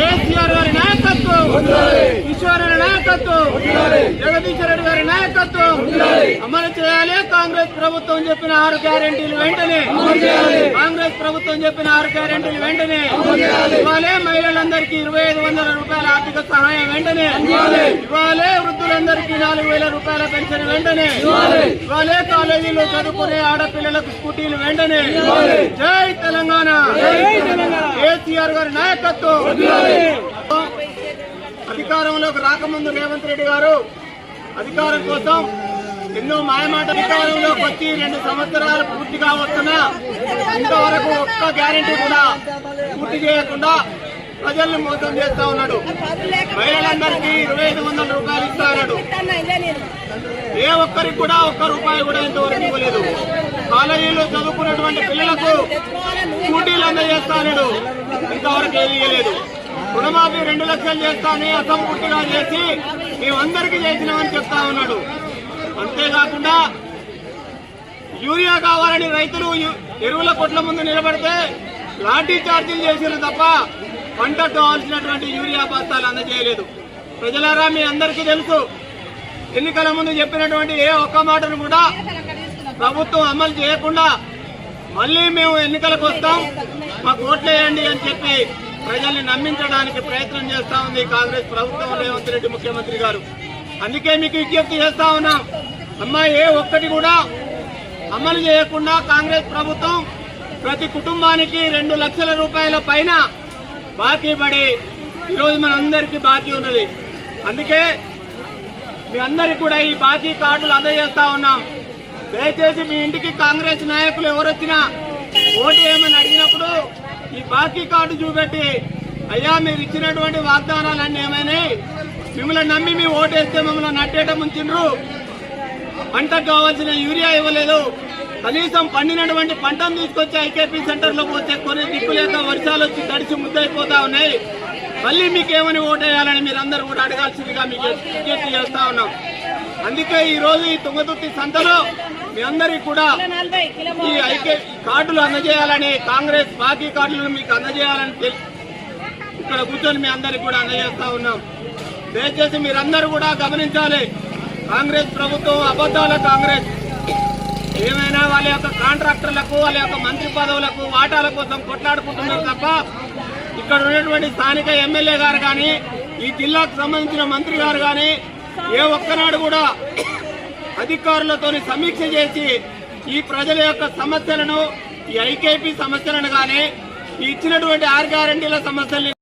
కేసీఆర్ గారి నాయకత్వం. కిషోర్ గారి నాయకత్వం. జగదీశ్వర రెడ్డి గారి నాయకత్వం. అమలు చేయాలి. కాంగ్రెస్ ప్రభుత్వం చెప్పిన ఆరు గ్యారెంటీలు వెంటనే. కాంగ్రెస్ ప్రభుత్వం చెప్పిన ఆరు గ్యారెంటీలు వెంటనే. ఇవాళే మహిళలందరికీ ఇరవై ఐదు వందల రూపాయల ఆర్థిక సహాయం వెంటనే. ఇవాళే వృద్ధులందరికీ నాలుగు వేల రూపాయల పెన్షన్ వెంటనే. ఇవాళే కాలేజీలో చదువుకునే ఆడపిల్లలకు స్కూటీలు వెంటనే. జై తెలంగాణ. కేసీఆర్ గారి నాయకత్వం. అధికారంలోకి రాకముందు రేవంత్ రెడ్డి గారు అధికారం కోసం ఎన్నో మాయమాట అధికారంలోకి వచ్చి రెండు సంవత్సరాలు పూర్తిగా వస్తున్నా ఇంతవరకు ఒక్క గ్యారెంటీ కూడా పూర్తి చేయకుండా ప్రజల్ని మోసం చేస్తా ఉన్నాడు. మహిళలందరికీ ఇరవై ఐదు వందల రూపాయలు ఇస్తా ఉన్నాడు. ఏ ఒక్కరికి కూడా ఒక్క రూపాయి కూడా ఇంతవరకు ఇవ్వలేదు. కాలేజీలో చదువుకున్నటువంటి పిల్లలకు స్కూటీలు అందజేస్తానడు ఇంతవరకు ఏది ఇవ్వలేదు రుణమాఫీ రెండు లక్షలు చేస్తానని అసంపూర్తిగా చేసి మేమందరికీ చేసినామని చెప్తా ఉన్నాడు. అంతేకాకుండా యూరియా కావాలని రైతులు ఎరువుల కొట్ల ముందు నిలబడితే లాఠీ చార్జీలు చేసిన తప్ప పంట కావాల్సినటువంటి యూరియా బస్తాలు అందజేయలేదు. ప్రజలారా మీ అందరికీ తెలుసు. ఎన్నికల ముందు చెప్పినటువంటి ఏ ఒక్క మాటను కూడా ప్రభుత్వం అమలు చేయకుండా మళ్ళీ మేము ఎన్నికలకు వస్తాం. మాకు ఓట్లేయండి అని చెప్పి ప్రజల్ని నమ్మించడానికి ప్రయత్నం చేస్తా ఉంది కాంగ్రెస్ ప్రభుత్వం రేవంత్ రెడ్డి ముఖ్యమంత్రి గారు. అందుకే మీకు విజ్ఞప్తి చేస్తా ఉన్నాం. అమ్మా ఏ ఒక్కటి కూడా అమలు చేయకుండా కాంగ్రెస్ ప్రభుత్వం ప్రతి కుటుంబానికి రెండు లక్షల రూపాయల పైన బాకీ పడి ఈరోజు మనందరికీ బాకీ ఉన్నది. అందుకే మీ అందరికి కూడా ఈ బాకీ కార్డులు అందజేస్తా ఉన్నాం. దయచేసి మీ ఇంటికి కాంగ్రెస్ నాయకులు ఎవరొచ్చినా ఓటు ఏమని అడిగినప్పుడు ఈ బాకీ కార్డు చూపెట్టి అయ్యా మీరు ఇచ్చినటువంటి వాగ్దానాలన్నీ ఏమైనాయి మిమ్మల్ని నమ్మి మీ ఓటేస్తే మమ్మల్ని నట్టేట ముంచిండ్రు పంటకు కావాల్సిన యూరియా ఇవ్వలేదు. కనీసం పండినటువంటి పంటను తీసుకొచ్చి ఐకేపీ సెంటర్లో పోతే కొన్ని దిక్కులేక వర్షాలు వచ్చి తడిచి ముద్దైపోతా ఉన్నాయి. మళ్ళీ మీకేమని ఓటేయాలని మీరందరూ కూడా అడగాల్సిందిగా మీకు విజ్ఞప్తి చేస్తా ఉన్నాం. అందుకే ఈ రోజు ఈ తుంగతుర్తి సంతలో మీ అందరికీ కూడా ఈ ఐకే కార్డులు అందజేయాలని కాంగ్రెస్ బాకీ కార్డులను మీకు అందజేయాలని ఇక్కడ కూర్చొని మీ అందరికి కూడా అందజేస్తా ఉన్నాం. దయచేసి మీరందరూ కూడా గమనించాలి. కాంగ్రెస్ ప్రభుత్వం అబద్ధాల కాంగ్రెస్. ఏమైనా వాళ్ళ యొక్క కాంట్రాక్టర్లకు వాళ్ళ యొక్క మంత్రి పదవులకు వాటాల కోసం కొట్లాడుకుంటున్నారు తప్ప ఇక్కడ ఉన్నటువంటి స్థానిక ఎమ్మెల్యే గారు కానీ ఈ జిల్లాకు సంబంధించిన మంత్రి గారు కానీ ఏ ఒక్కనాడు కూడా అధికారులతోని సమీక్ష చేసి ఈ ప్రజల యొక్క సమస్యలను ఈ ఐకేపీ సమస్యలను కానీ ఇచ్చినటువంటి ఆర్ గ్యారంటీల సమస్యల్ని